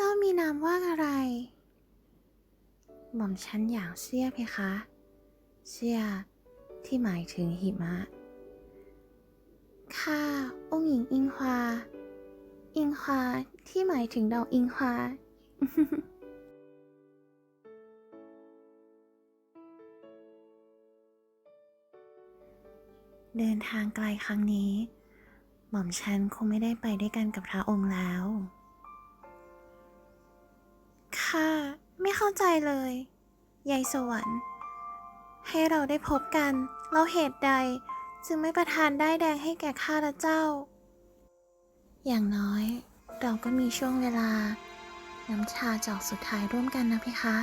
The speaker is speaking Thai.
เจ้ามีนามว่าอะไร หม่อมฉันอย่างเสียเพคะ เสียที่หมายถึงหิมะ ข้าองค์หญิงอิงฮวา อิงฮวาที่หมายถึงดอกอิงฮวาเดินทางไกลครั้งนี้ หม่อมฉันคงไม่ได้ไปด้วยกันกับพระองค์แล้ว ค่ะไม่เข้าใจเลย ยายสวรรค์ ให้เราได้พบกันแล้วเหตุใดจึงไม่ประทานได้แดงให้แก่ข้าและเจ้า อย่างน้อย เราก็มีช่วงเวลา น้ำชาจอกสุดท้ายร่วมกันนะพี่คะ